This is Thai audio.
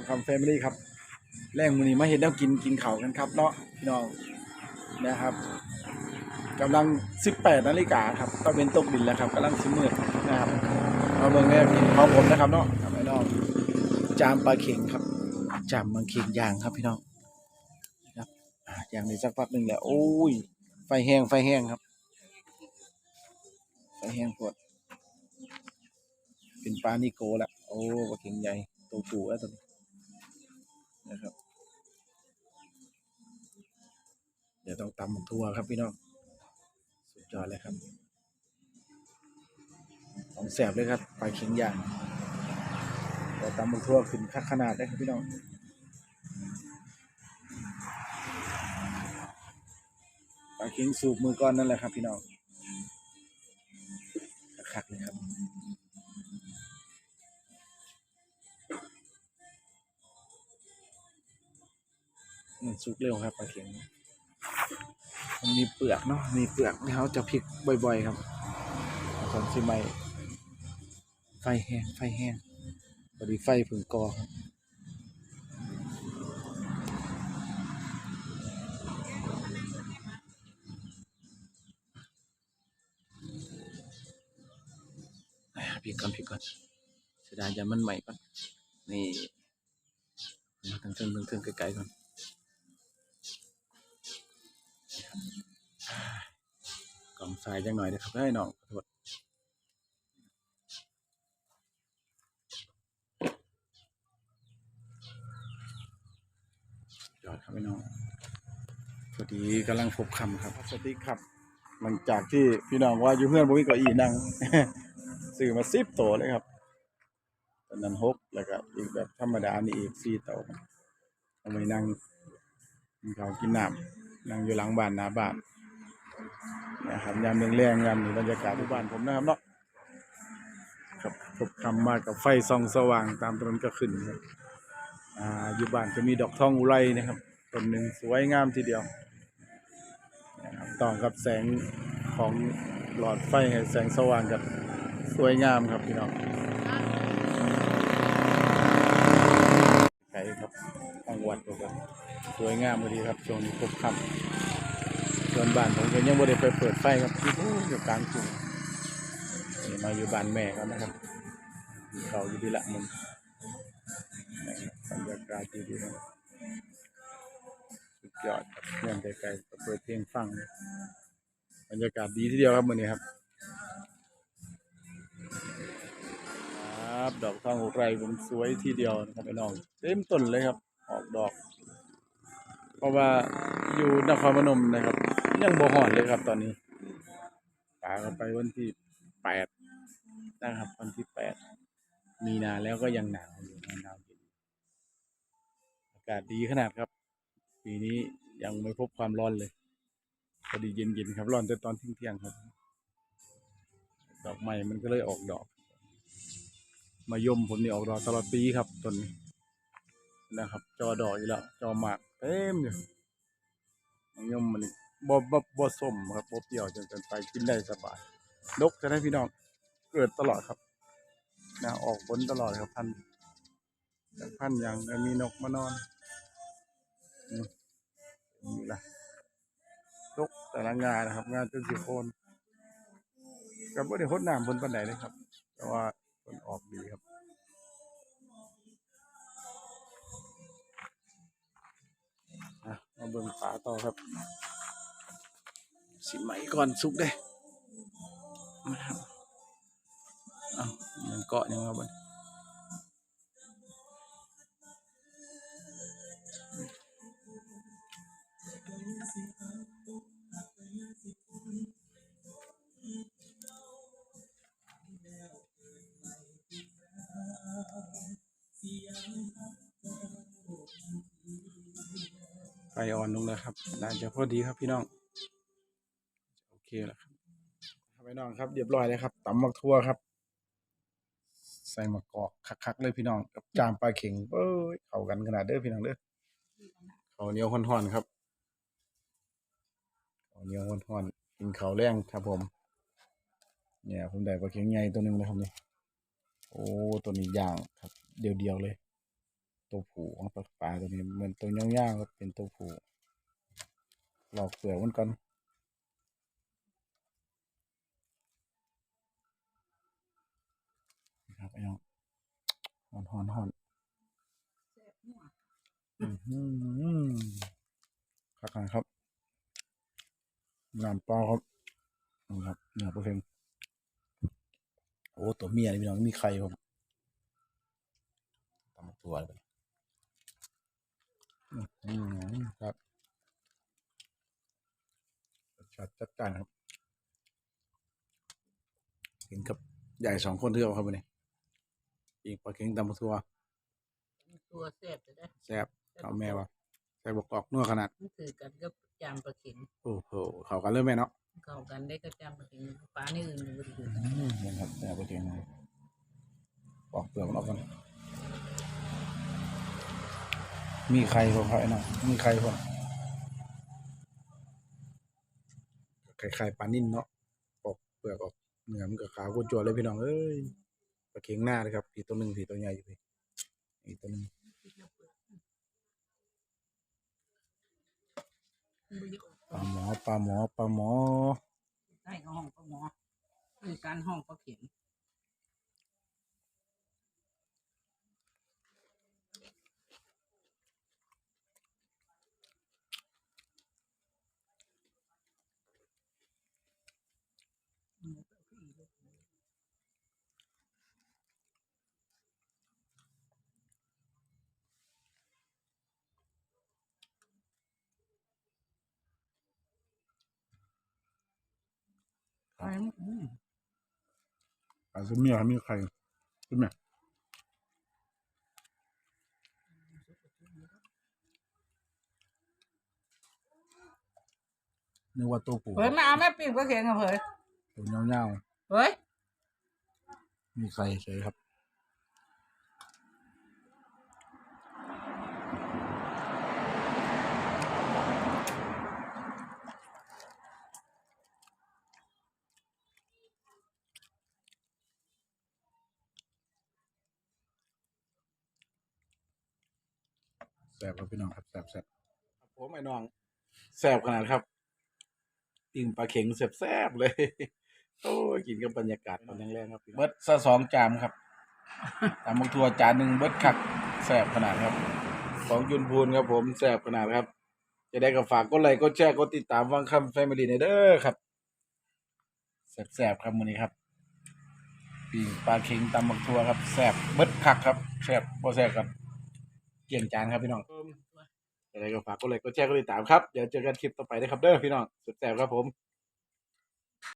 องคำแฟมิลี่ครับ แรงมือนี้มาเห็นแล้วกินกินเข่ากันครับเนาะพี่น้องนะครับกำลัง 18นาฬิกาครับ ก็เป็นตกดินแล้วครับกำลังสิมืดนะครับมาเบิ่งแม่กินของผมนะครับเนาะพี่น้องจามปลาเข็งครับ จามมังเข็งยางครับพี่น้องนะครับอย่างในสักพักหนึ่งแหละโอ้ย ไฟแห้งไฟแห้งครับ ไฟแห้งปวดเป็นปลานิโกแล้วโอ้ปลาเข็งใหญ่ตัวปูแล้วตัวนี้ ต้องตำหมกทั่วครับพี่น้อง สุดยอดเลยครับ ของแสบเลยครับปลาเข็งย่างเดี๋ยวตำหมกทั่วขึ้นคักขนาดได้ครับพี่น้องปลาเข็งสูบมือก้อนนั่นแหละครับพี่น้องคักเลยครับสุกเร็วครับปลาเข็ง มันมีเปลือกเนาะ มีเปลือกที่เขาจะพลิกบ่อย ๆ ครับตอนที่ไม่ไฟแห้ง ไฟแห้งพอดีไฟผึ่งกอครับพลิกก่อนพลิกก่อนเสียดายจะมันใหม่ก่อน นี่มาทั้งเทิงทั้งเทิงไกลๆก่อน กล่องทรายจังหน่อยนะครับให้น้องขอโทษยอดครับพี่น้อง สวัสดีกำลังพบคำครับ สวัสดีครับ หลังจากที่พี่น้องว่าอยู่เพื่อนบ่มีเก้าอี้นั่งซื้อมาสิบโตวเลยครับตอนนั้นหกแล้วก็อีกแบบธรรมดานี่อีกสี่โตวครับเอาไว้นั่งกินข้าวกินน้ำนั่งอยู่หลังบ้านหน้าบ้าน นะครับยามเรืองแรงยามนี้บรรยากาศที่บ้านผมนะครับเนาะครับพบคำมากับไฟส่องสว่างตามถนนก็ขึ้นครับอ่าอยู่บ้านจะมีดอกทองอุไรนะครับต้นหนึ่งสวยงามทีเดียวนะครับต่อกับแสงของหลอดไฟให้แสงสว่างกับสวยงามครับพี่น้องไกลครับทางวัดก็ครับสวยงามพอดีครับช่วงนี้พบคำ ส่วนบ้านผมก็ยังไม่ได้ไปเปิดไฟครับอยู่กลางกรุงนี่มาอยู่บ้านแม่เขานะครับเขาอยู่ที่ละมันบรรยากาศดีๆนะสุดยอดครับเพื่อนไกลๆเปิดเพลงฟังบรรยากาศดีทีเดียวครับมื้อนี้ครับครับดอกทองอุไรผมสวยทีเดียวนะครับพี่น้องเต็มต้นเลยครับ ออกดอก เพราะว่าอยู่นครพนมนะครับ ยังบ่หอนเลยครับตอนนี้ปากันไปวันที่แปดนะครับ วันที่แปดมีนาแล้วก็ยังหนาวอยู่หนาวอยู่อากาศดีขนาดครับ ปีนี้ยังไม่พบความร้อนเลยพอดีเย็นๆครับร้อนแต่ตอนเที่ยงๆครับ ดอกไม้มันก็เลยออกดอก มายมผมนี่ออกดอกตลอดปีครับต้นนี้นะครับ จอดอกอีกแล้วจอหมากเต็มอยู่มะยมมันนี่ บ่บ่บ่ส้มครับบ่เปรี้ยวจนเกินไปกินได้สบายนกจะได้พี่น้องเกิดตลอดครับนะออกผลตลอดครับพันธุ์จากพันธุ์อย่างมีนกมานอนนี่ละนกแต่ละงานนะครับ งานจนสิโคนกับบ่ได้หดน้ำเพิ่นปานใดเลยครับ แต่ว่าเพิ่นออกดีครับมาเบิ่งฝาต่อครับ สิไหมก่อนสุกเด้มาครับเอายังเกาะยังเอาไปไฟอ่อนลงแล้วครับน่าจะพอดีครับพี่น้อง เคแล้วครับครับพี่น้องครับเรียบร้อยเลยครับตำมักทั่วครับ ใส่มะกอกคักๆเลยพี่น้องกับจามปลาเข็งเอ้ยเข้ากันขนาดเด้อพี่น้องเด้อข้าวเหนียวห่อนๆครับข้าวเหนียวห่อนๆกินข้าวแรงครับผม เนี่ยผมได้ปลาเข็งใหญ่ตัวหนึ่งเลยครับนี่โอ้ตัวนี้ย่างครับ เดียวๆเลย ตัวผู้ของปลาปลาตัวนี้เหมือนตัวยาวๆครับเป็นตัวผู้หลอกเปลือกมันก่อนนะครับไอ้น้อง หอนหอนหอนอือหือคักกันครับน้ำปลาครับนี่ครับเนื้อปลาเค็งโอ้ตัวเมียนี่พี่น้องมีไข่ผมตำตัวเลยอืมครับชัดจัดจ้านครับกินกับใหญ่สองคนเท่าครับวันนี้ อีกปลาเค็งตำบักทัวตัวแซ่บจะได้แซ่บเอาแม่วะใส่บกกอกนัวขนาดมันถือกันก็จามปลาเข็งโอ้โหเขากันเริ่มไหมเนาะเข้ากันได้ก็จามปลาเข็งปลานี่อื่นมันถือกันอืมนี่ครับแซ่บปลาเค็งปอกเปลือกมันออกกันมีไข่พอครับไอ้น้องมีไข่พอไข่ไข่ปลานิ่นเนาะปอกเปลือกออกเนื้อมันกับขาวกวนจัวเลยพี่น้อง เอ้ย ปลาเค็งหน้าเลยครับผีตัวหนึ่งผีตัวใหญ่อยู่พี่อีกตัวหนึ่งปลาหมอปลาหมอปลาหมอ ใช่ห้องปลาหมอเป็นการห้องปลาเข็ง ปลาซุเมียมีไข่ซุเมียนึกว่าตัวปูเฮ้ยมาเอาแม่ปีกปลาเข็งกับเฮ้ยตัวเงาเฮ้ยๆมีไข่เฉยครับ แซ่บครับพี่น้องครับแซ่บแซ่บครับผมไอ้น้องแซ่บขนาดครับปิ้งปลาเข็งแซ่บๆเลย โอ้ยกินกับบรรยากาศตอนแรงๆครับเบิดซะสองจามครับตามบักทัวจานหนึ่งเบิดคักแซ่บขนาดครับ ของยุนพูนครับผมแซ่บขนาดครับ จะได้กับฝากกดไลค์กดแชร์กดติดตามฟังคำแฟมิลี่ในเด้อครับแซ่บๆครับมื้อนี้ครับปิ้งปลาเข็งตำบักทัวครับแซ่บเบิดคักครับแซ่บบ่แซ่บครับ เกี่ยงจานครับพี่น้องจะได้กับฝากกดไลค์กดแชร์กดติดตามครับเดี๋ยวเจอกันคลิปต่อไปนะครับเด้อพี่น้องแซ่บๆครับผม